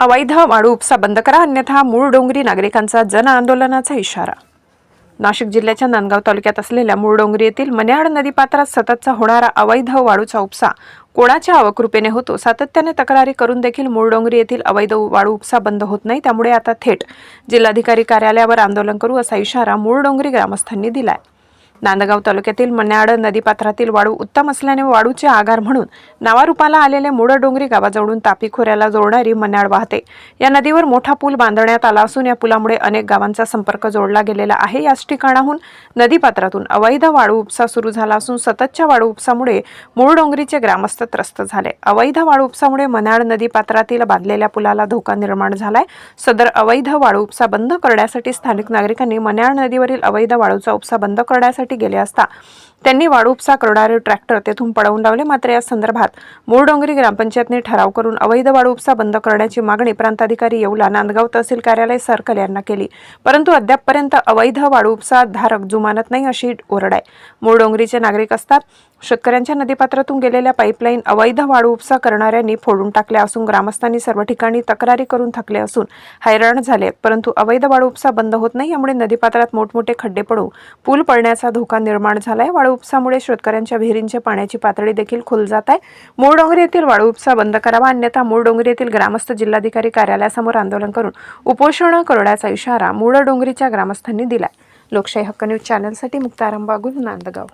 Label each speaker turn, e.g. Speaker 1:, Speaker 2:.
Speaker 1: अवैध वाळू उपसा बंद करा अन्यथा मूळ डोंगरी नागरिकांचा जन आंदोलनाचा इशारा. नाशिक जिल्ह्याच्या नांदगाव तालुक्यात असलेल्या मूळ डोंगरी येथील मन्याड नदीपात्रात सततचा होणारा अवैध वाळूचा उपसा कोणाच्या अवकृपेने होतो? सातत्याने तक्रारी करून देखील मूळ डोंगरी येथील अवैध वाळू उपसा बंद होत नाही. त्यामुळे आता थेट जिल्हाधिकारी कार्यालयावर आंदोलन करू असा इशारा मूळ डोंगरी ग्रामस्थांनी दिलाय. नांदगाव तालुक्यातील मन्याड नदीपात्रातील वाळू उत्तम असल्याने वाळूचे आगार म्हणून नावारूपाला आलेले मुळ डोंगरी गावाजवळून तापी खोऱ्याला जोडणारी मन्याड वाहते. या नदीवर मोठा पूल बांधण्यात आला असून या पुलामुळे अनेक गावांचा संपर्क जोडला गेलेला आहे. याच ठिकाणाहून नदीपात्रातून अवैध वाळू उपसा सुरू झाला असून सततच्या वाळू उपसामुळे मूळ डोंगरीचे ग्रामस्थ त्रस्त झाले. अवैध वाळू उपसामुळे मन्याड नदीपात्रातील बांधलेल्या पुलाला धोका निर्माण झालाय. सदर अवैध वाळू उपसा बंद करण्यासाठी स्थानिक नागरिकांनी मन्याड नदीवरील अवैध वाळूचा उपसा बंद करण्यासाठी गेले असता. त्यांनी वाळू करणारे ट्रॅक्टर तेथून पळवून लावले. मात्र या संदर्भात मूळ ग्रामपंचायतने ठराव करून अवैध वाळू बंद करण्याची मागणी प्रांताधिकारी येवला नांदगाव तहसील कार्यालय सर्कल यांना केली. परंतु अद्यापपर्यंत अवैध वाळू धारक जुमानत नाही अशी ओरड आहे. मूळडोंगरीचे नागरिक असतात. शेतकऱ्यांच्या नदीपात्रातून गेलेल्या पाईपलाईन अवैध वाळू उपसा करणाऱ्यांनी फोडून टाकल्या असून ग्रामस्थांनी सर्व ठिकाणी तक्रारी करून थकले असून हैराण झाले परंतु अवैध वाळू उपसा बंद होत नाही यामुळे नदीपात्रात मोठमोठे खड्डे पडून पूल पडण्याचा धोका निर्माण झालाय. वाळू उपसामुळे शेतकऱ्यांच्या विहिरींच्या पाण्याची पातळी देखील खुल जात आहे. मूळ डोंगरी येथील वाळू उपसा बंद करावा अन्यथा मूळ डोंगरी येथील ग्रामस्थ जिल्हाधिकारी कार्यालयासमोर आंदोलन करून उपोषण करण्याचा इशारा मूळ डोंगरीच्या ग्रामस्थांनी दिलाय. लोकशाही हक्क न्यूज चॅनलसाठी मुक्ताराम बागुल नांदगाव.